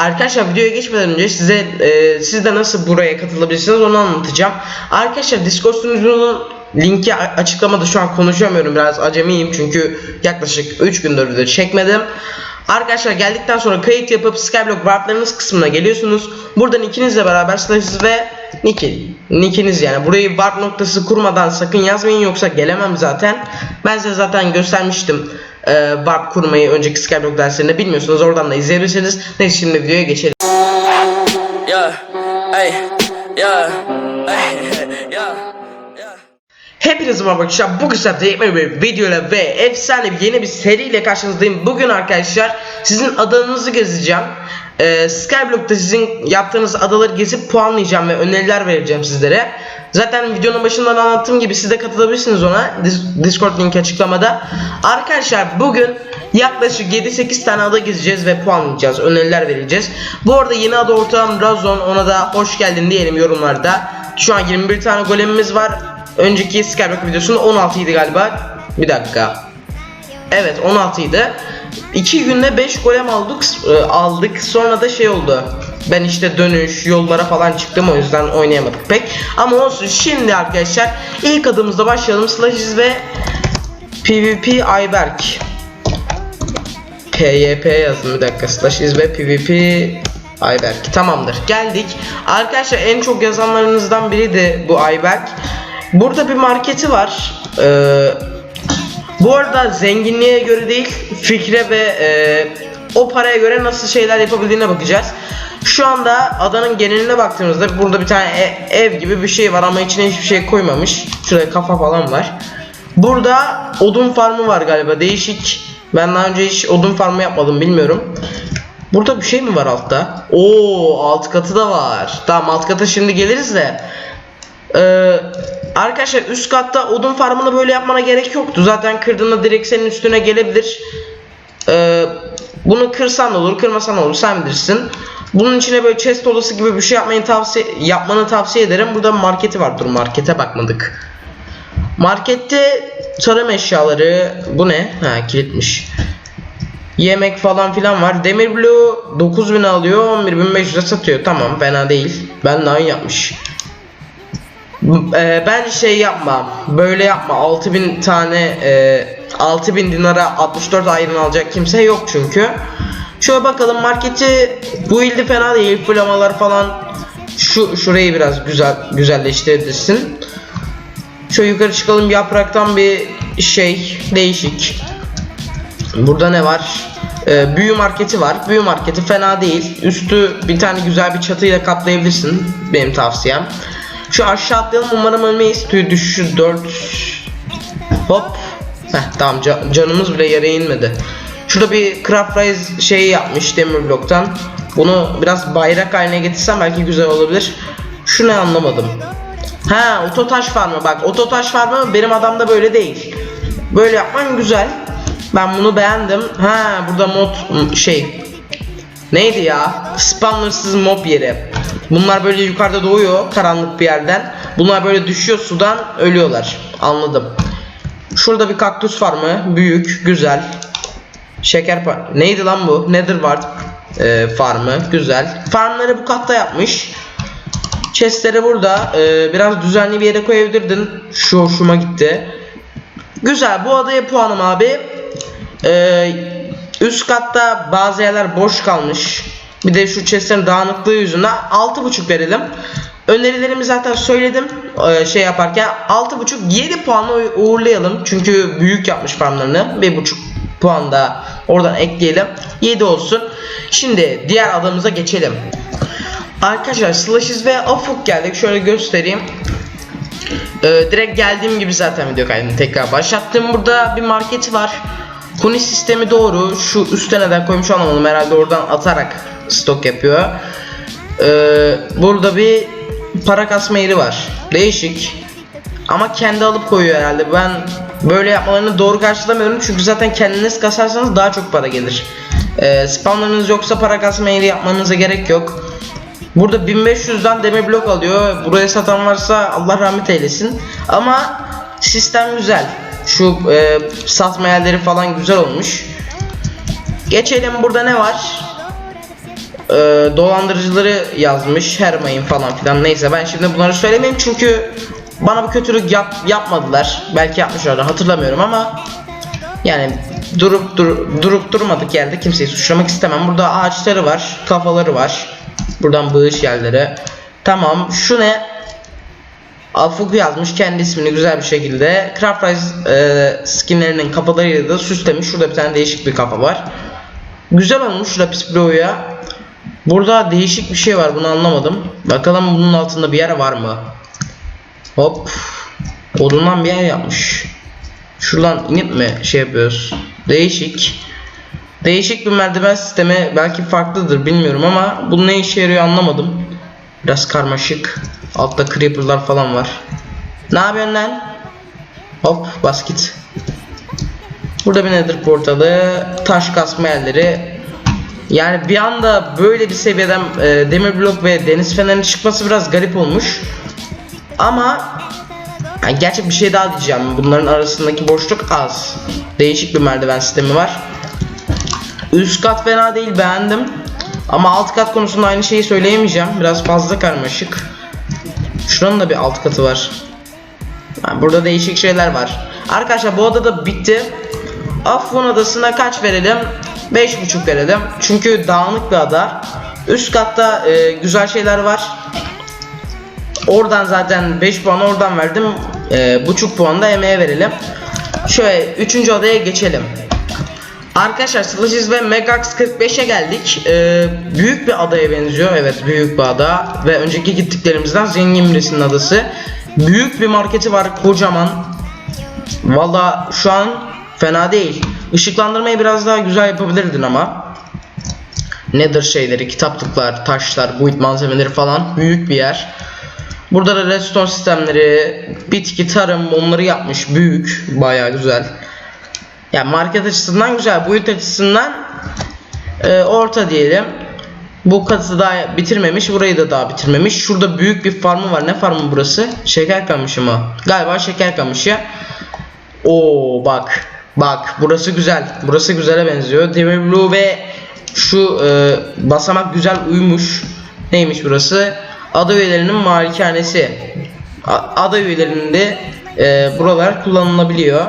Arkadaşlar videoya geçmeden önce size e, siz de nasıl buraya katılabilirsiniz onu anlatacağım. Arkadaşlar Discord sunucunun linki açıklamada şu an konuşamıyorum biraz acemiyim çünkü yaklaşık 3 gündür video çekmedim. Arkadaşlar geldikten sonra kayıt yapıp Skyblock Warp'larınız kısmına geliyorsunuz. Buradan ikinizle beraber sınırsız ve Nick'i. Nick'iniz yani. Burayı warp noktası kurmadan sakın yazmayın yoksa gelemem zaten. Ben size zaten göstermiştim e, warp kurmayı önceki Skyblock derslerinde bilmiyorsunuz. Oradan da izleyebilirsiniz. Neyse şimdi videoya geçelim. Yeah, hey, yeah, hey, yeah. Hepinize merhaba arkadaşlar. Bugün sizlerle yepyeni bir videoyla ve efsane bir yeni bir seriyle karşınızdayım. Bugün arkadaşlar sizin adanızı gezeceğim. Ee, Skyblock'ta sizin yaptığınız adaları gezip puanlayacağım ve öneriler vereceğim sizlere. Zaten videonun başından anlattığım gibi siz de katılabilirsiniz ona. Dis- Discord linki açıklamada. Arkadaşlar bugün yaklaşık 7-8 tane ada gezeceğiz ve puanlayacağız. Öneriler vereceğiz. Bu arada yeni ada ortağım Razon ona da hoş geldin diyelim yorumlarda. Şu an 21 tane golemimiz var. Önceki Skyblock videosunda 16 idi galiba. Bir dakika. Evet 16 idi. 2 günde 5 golem aldık e, aldık. Sonra da şey oldu. Ben işte dönüş, yollara falan çıktım o yüzden oynayamadık pek. Ama olsun şimdi arkadaşlar ilk adımızda başlayalım. Slashes ve PvP Ayberk. PYP yazın bir dakika. Slashes ve PvP Ayberk. Tamamdır. Geldik. Arkadaşlar en çok yazanlarınızdan biri de bu Ayberk. Burada bir marketi var. Ee, bu arada zenginliğe göre değil, fikre ve e, o paraya göre nasıl şeyler yapabildiğine bakacağız. Şu anda adanın geneline baktığımızda burada bir tane e- ev gibi bir şey var ama içine hiçbir şey koymamış. Şurada kafa falan var. Burada odun farmı var galiba değişik. Ben daha önce hiç odun farmı yapmadım bilmiyorum. Burada bir şey mi var altta? Oo alt katı da var. Tamam alt kata şimdi geliriz de. Ee, arkadaşlar üst katta odun farmını böyle yapmana gerek yoktu. Zaten kırdığında direkt senin üstüne gelebilir. Ee, bunu kırsan olur, kırmasan olur. Sen bilirsin. Bunun içine böyle chest odası gibi bir şey yapmayı tavsiye yapmanı tavsiye ederim. Burada marketi var. Dur markete bakmadık. Markette tarım eşyaları bu ne? Ha kilitmiş. Yemek falan filan var. Demir bloğu 9000 alıyor, 11500'e satıyor. Tamam, fena değil. Ben daha iyi yapmış. Ee, ben şey yapmam. Böyle yapma. 6000 tane e, 6000 dinara 64 ayrın alacak kimse yok çünkü. Şöyle bakalım marketi bu ilde fena değil. Flamalar falan şu şurayı biraz güzel güzelleştirebilirsin. Şöyle yukarı çıkalım yapraktan bir şey değişik. Burada ne var? Ee, büyü marketi var. Büyü marketi fena değil. Üstü bir tane güzel bir çatıyla kaplayabilirsin. Benim tavsiyem. Şu aşağı atlayalım umarım ölmeyiz. Tüy düşüşü 4. Hop. Heh tamam ca- canımız bile yere inmedi. Şurada bir craft rise şeyi yapmış demir bloktan. Bunu biraz bayrak haline getirsem belki güzel olabilir. Şu ne anlamadım. Ha ototaş farmı bak ototaş farmı benim adamda böyle değil. Böyle yapman güzel. Ben bunu beğendim. Ha burada mod şey Neydi ya? Spawnersız mob yeri. Bunlar böyle yukarıda doğuyor karanlık bir yerden. Bunlar böyle düşüyor sudan ölüyorlar. Anladım. Şurada bir kaktüs farmı. Büyük, güzel. Şeker Neydi lan bu? Netherward e, farmı. Güzel. Farmları bu katta yapmış. Chestleri burada. E, biraz düzenli bir yere koyabilirdin. Şu hoşuma gitti. Güzel. Bu adaya puanım abi. Ee, üst katta bazı yerler boş kalmış. Bir de şu chestlerin dağınıklığı yüzünden 6.5 verelim. Önerilerimi zaten söyledim ee, şey yaparken 6.5 7 puanla uğurlayalım. Çünkü büyük yapmış farmlarını. 1.5 puan da oradan ekleyelim. 7 olsun. Şimdi diğer adamıza geçelim. Arkadaşlar Slashes ve Afuk geldik. Şöyle göstereyim. Ee, direkt geldiğim gibi zaten video kaydını tekrar başlattım. Burada bir marketi var. Kuni sistemi doğru. Şu üstte neden koymuş anlamadım. Herhalde oradan atarak stok yapıyor. Ee, burada bir para kasma yeri var. Değişik. Ama kendi alıp koyuyor herhalde. Ben böyle yapmalarını doğru karşılamıyorum. Çünkü zaten kendiniz kasarsanız daha çok para gelir. Ee, spamlarınız yoksa para kasma yeri yapmanıza gerek yok. Burada 1500'den demir blok alıyor. Buraya satan varsa Allah rahmet eylesin. Ama sistem güzel. Şu e, satma yerleri falan güzel olmuş. Geçelim burada ne var? e, dolandırıcıları yazmış Hermayın falan filan. Neyse ben şimdi bunları söylemeyeyim çünkü bana bu kötülük yap, yapmadılar. Belki yapmışlardı hatırlamıyorum ama yani durup dur, durup durmadık yerde kimseyi suçlamak istemem. Burada ağaçları var kafaları var. Buradan bağış yerleri. Tamam şu ne Alfuk yazmış kendi ismini güzel bir şekilde. Craft Rise e, skinlerinin kafalarıyla da süslemiş. Şurada bir tane değişik bir kafa var. Güzel olmuş Lapis Blue'ya. Burada değişik bir şey var bunu anlamadım. Bakalım bunun altında bir yer var mı? Hop. Odundan bir yer yapmış. Şuradan inip mi şey yapıyoruz? Değişik. Değişik bir merdiven sistemi belki farklıdır bilmiyorum ama bu ne işe yarıyor anlamadım. Biraz karmaşık. Altta creeper'lar falan var. Ne yapıyorsun lan? Hop bas git. Burada bir nether portalı, taş kasma yerleri. Yani bir anda böyle bir seviyeden e, demir blok ve deniz fenerinin çıkması biraz garip olmuş. Ama yani gerçek bir şey daha diyeceğim. Bunların arasındaki boşluk az. Değişik bir merdiven sistemi var. Üst kat fena değil beğendim. Ama alt kat konusunda aynı şeyi söyleyemeyeceğim. Biraz fazla karmaşık. Şuranın da bir alt katı var. Yani burada değişik şeyler var. Arkadaşlar bu oda da bitti. Afyon adasına kaç verelim? 5.5 verelim. Çünkü dağınık bir ada. Üst katta e, güzel şeyler var. Oradan zaten 5 puan oradan verdim. E, buçuk puan da emeğe verelim. Şöyle 3. odaya geçelim. Arkadaşlar Slashes ve Megax 45'e geldik. Ee, büyük bir adaya benziyor. Evet büyük bir ada. Ve önceki gittiklerimizden zengin birisinin adası. Büyük bir marketi var kocaman. Valla şu an fena değil. Işıklandırmayı biraz daha güzel yapabilirdin ama. Nedir şeyleri, kitaplıklar, taşlar, buit malzemeleri falan büyük bir yer. Burada da redstone sistemleri, bitki, tarım onları yapmış büyük, bayağı güzel. Yani market açısından güzel, boyut açısından e, orta diyelim. Bu katı daha bitirmemiş, burayı da daha bitirmemiş. Şurada büyük bir farmı var. Ne farmı burası? Şeker kamışı mı? Galiba şeker kamışı. Oo bak. Bak burası güzel. Burası güzele benziyor. Demir Blue ve şu e, basamak güzel uymuş. Neymiş burası? Ada üyelerinin malikanesi. Ada üyelerinde e, buralar kullanılabiliyor.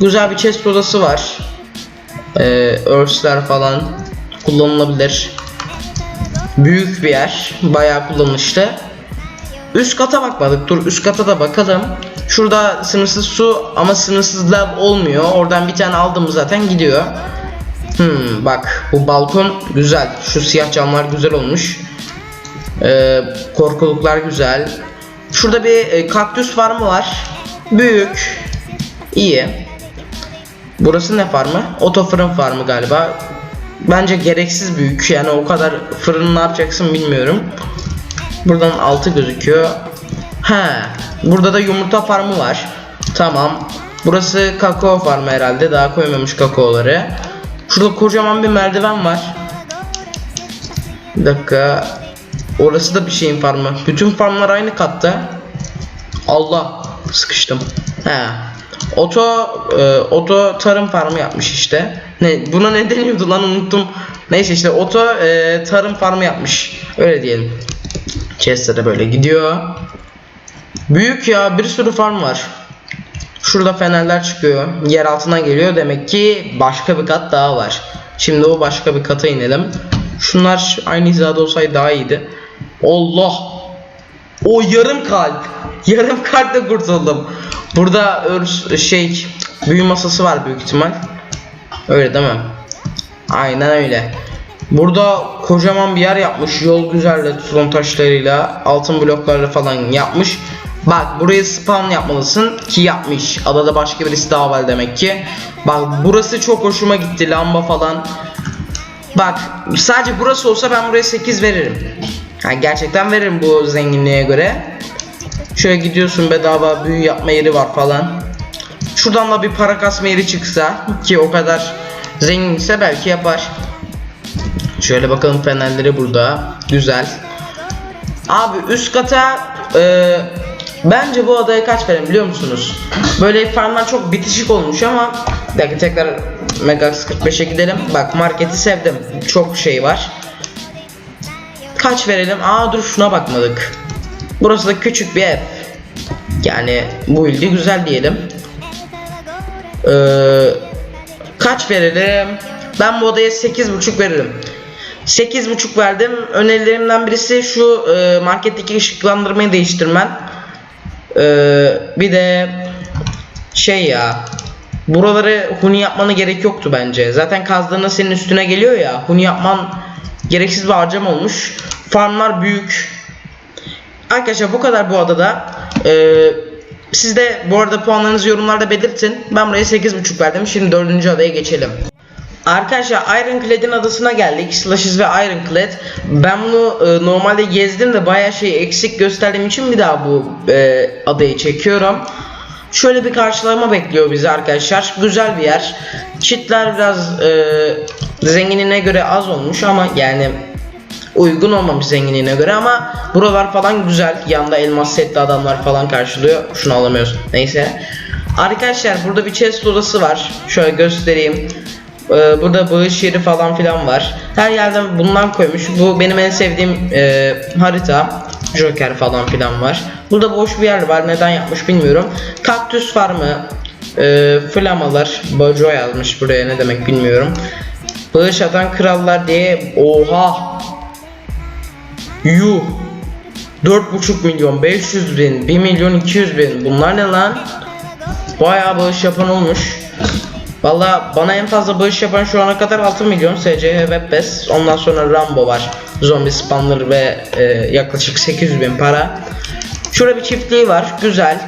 Güzel bir chest odası var. Ee, örsler falan kullanılabilir. Büyük bir yer. Bayağı kullanışlı. Üst kata bakmadık. Dur üst kata da bakalım. Şurada sınırsız su ama sınırsız lav olmuyor. Oradan bir tane aldım zaten gidiyor. Hmm, bak bu balkon güzel. Şu siyah camlar güzel olmuş. Ee, korkuluklar güzel. Şurada bir e, kaktüs farmı var. Büyük. İyi. Burası ne farmı? Oto fırın farmı galiba. Bence gereksiz büyük. Yani o kadar fırını ne yapacaksın bilmiyorum. Buradan altı gözüküyor. He. Burada da yumurta farmı var. Tamam. Burası kakao farmı herhalde. Daha koymamış kakaoları. Şurada kocaman bir merdiven var. Bir dakika. Orası da bir şeyin farmı. Bütün farmlar aynı katta. Allah. Sıkıştım. He. Oto e, oto tarım farmı yapmış işte. Ne buna ne deniyordu lan unuttum. Neyse işte oto e, tarım farmı yapmış. Öyle diyelim. Chester de böyle gidiyor. Büyük ya bir sürü farm var. Şurada fenerler çıkıyor. Yer altından geliyor. Demek ki başka bir kat daha var. Şimdi o başka bir kata inelim. Şunlar aynı hizada olsaydı daha iyiydi. Allah! O yarım kalp. Yarım kalple kurtuldum. Burada örs şey büyü masası var büyük ihtimal. Öyle değil mi? Aynen öyle. Burada kocaman bir yer yapmış. Yol güzel redstone taşlarıyla, altın bloklarla falan yapmış. Bak burayı spawn yapmalısın ki yapmış. Adada başka birisi daha var demek ki. Bak burası çok hoşuma gitti. Lamba falan. Bak sadece burası olsa ben buraya 8 veririm. Ha, gerçekten veririm bu zenginliğe göre. Şöyle gidiyorsun bedava büyü yapma yeri var falan. Şuradan da bir para kasma yeri çıksa ki o kadar zenginse belki yapar. Şöyle bakalım fenerleri burada. Güzel. Abi üst kata e, bence bu adaya kaç verin biliyor musunuz? Böyle farmlar çok bitişik olmuş ama bir dakika tekrar Megax 45'e gidelim. Bak marketi sevdim. Çok şey var. kaç verelim? Aa dur şuna bakmadık. Burası da küçük bir ev. Yani bu ildi güzel diyelim. Ee, kaç verelim? Ben bu odaya 8.5 veririm. 8.5 verdim. Önerilerimden birisi şu e, marketteki ışıklandırmayı değiştirmen. Ee, bir de şey ya buraları huni yapmana gerek yoktu bence. Zaten kazdığında senin üstüne geliyor ya. Huni yapman gereksiz bir harcam olmuş. Farmlar büyük. Arkadaşlar bu kadar bu adada. Ee, siz de bu arada puanlarınızı yorumlarda belirtin. Ben buraya 8.5 verdim. Şimdi dördüncü adaya geçelim. Arkadaşlar Ironclad'in adasına geldik. Slashes ve Ironclad. Ben bunu e, normalde gezdim de bayağı şey eksik gösterdiğim için bir daha bu e, adayı çekiyorum. Şöyle bir karşılama bekliyor bizi arkadaşlar. Güzel bir yer. Çitler biraz e, zenginine göre az olmuş ama yani uygun olmamış zenginliğine göre ama buralar falan güzel. Yanında elmas setli adamlar falan karşılıyor. Şunu alamıyoruz. Neyse. Arkadaşlar burada bir chest odası var. Şöyle göstereyim. Ee, burada bağış yeri falan filan var. Her yerden bundan koymuş. Bu benim en sevdiğim e, harita. Joker falan filan var. Burada boş bir yer var. Neden yapmış bilmiyorum. Kaktüs farmı. E, flamalar. Bojo yazmış buraya ne demek bilmiyorum. Bağış atan krallar diye. Oha. Yuh. 4,5 milyon 500 bin 1 milyon 200 bin. Bunlar ne lan? Bayağı bağış yapan olmuş. Valla bana en fazla bağış yapan şu ana kadar 6 milyon. SC Webpes Ondan sonra Rambo var. Zombi spawner ve e, yaklaşık 800 bin para. Şurada bir çiftliği var güzel.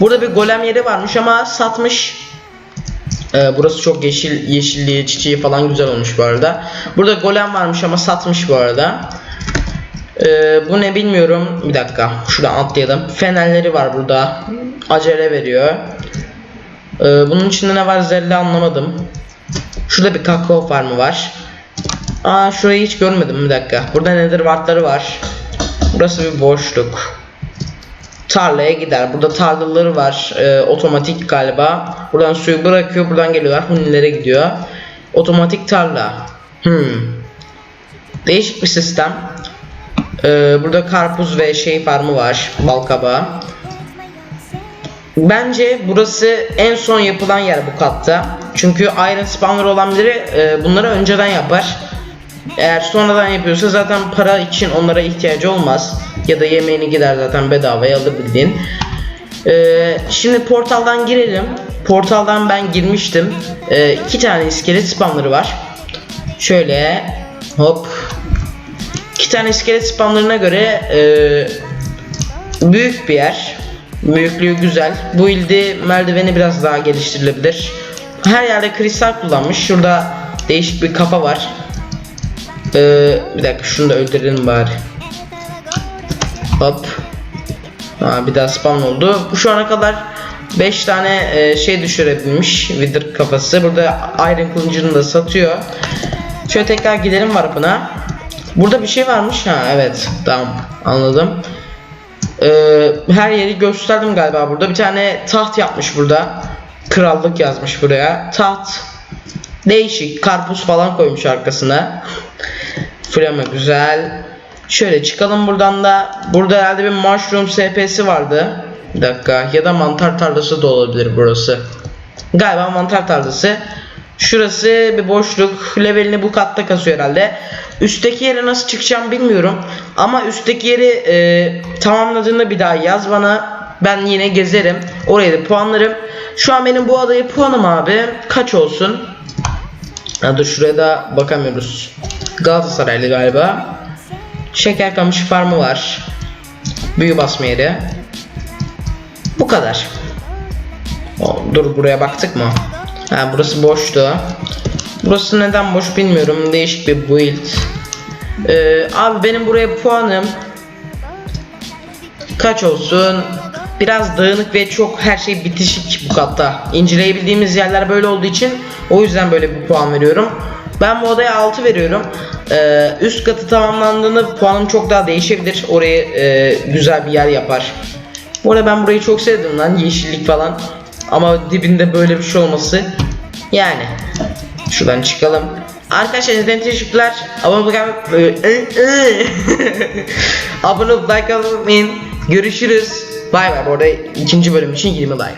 Burada bir golem yeri varmış ama satmış. Ee, burası çok yeşil, yeşilliği, çiçeği falan güzel olmuş bu arada. Burada golem varmış ama satmış bu arada. Ee, bu ne bilmiyorum. Bir dakika. Şuradan atlayalım. Fenerleri var burada. Acele veriyor. Ee, bunun içinde ne var zerre anlamadım. Şurada bir kakao farmı var. Aa şurayı hiç görmedim bir dakika. Burada nedir wardları var. Burası bir boşluk. Tarlaya gider. Burada tarlaları var. Ee, otomatik galiba. Buradan suyu bırakıyor. Buradan geliyorlar. Hunilere gidiyor. Otomatik tarla. Hmm. Değişik bir sistem. Ee, burada karpuz ve şey farmı var. Balkabağı. Bence burası en son yapılan yer bu katta. Çünkü Iron Spawner olan biri e, bunları önceden yapar. Eğer sonradan yapıyorsa zaten para için onlara ihtiyacı olmaz. Ya da yemeğini gider zaten bedavaya alır bildiğin. Ee, şimdi portaldan girelim. Portaldan ben girmiştim. Ee, iki tane iskelet spawner'ı var. Şöyle hop İki tane iskelet spamlarına göre e, büyük bir yer. Büyüklüğü güzel. Bu ilde merdiveni biraz daha geliştirilebilir. Her yerde kristal kullanmış. Şurada değişik bir kafa var. E, bir dakika şunu da öldürelim bari. Hop. Ha, bir daha spam oldu. Bu şu ana kadar 5 tane e, şey düşürebilmiş. Wither kafası. Burada Iron kılıcını da satıyor. Şöyle tekrar gidelim warp'ına. Burada bir şey varmış ha evet tamam anladım. Ee, her yeri gösterdim galiba burada bir tane taht yapmış burada. Krallık yazmış buraya. Taht değişik karpuz falan koymuş arkasına. Flama güzel. Şöyle çıkalım buradan da. Burada herhalde bir mushroom SP'si vardı. Bir dakika ya da mantar tarlası da olabilir burası. Galiba mantar tarlası. Şurası bir boşluk. Levelini bu katta kasıyor herhalde. Üstteki yere nasıl çıkacağım bilmiyorum. Ama üstteki yeri e, tamamladığında bir daha yaz bana. Ben yine gezerim. Oraya da puanlarım. Şu an benim bu adaya puanım abi. Kaç olsun? Ha, dur şuraya da bakamıyoruz. Galatasaraylı galiba. Şeker kamışı farmı var. Büyü basma yeri. Bu kadar. O, dur buraya baktık mı? Ha burası boştu. Burası neden boş bilmiyorum. Değişik bir build. Ee, abi benim buraya puanım kaç olsun? Biraz dağınık ve çok her şey bitişik bu katta. İnceleyebildiğimiz yerler böyle olduğu için o yüzden böyle bir puan veriyorum. Ben bu odaya 6 veriyorum. Ee, üst katı tamamlandığında puanım çok daha değişebilir. Orayı e, güzel bir yer yapar. Bu arada ben burayı çok sevdim lan yeşillik falan. Ama dibinde böyle bir şey olması yani. Şuradan çıkalım. Arkadaşlar izlediğiniz teşekkürler. Abone olup Abone olup like atmayı unutmayın. Görüşürüz. Bay bay. Bu arada ikinci bölüm için 20 like.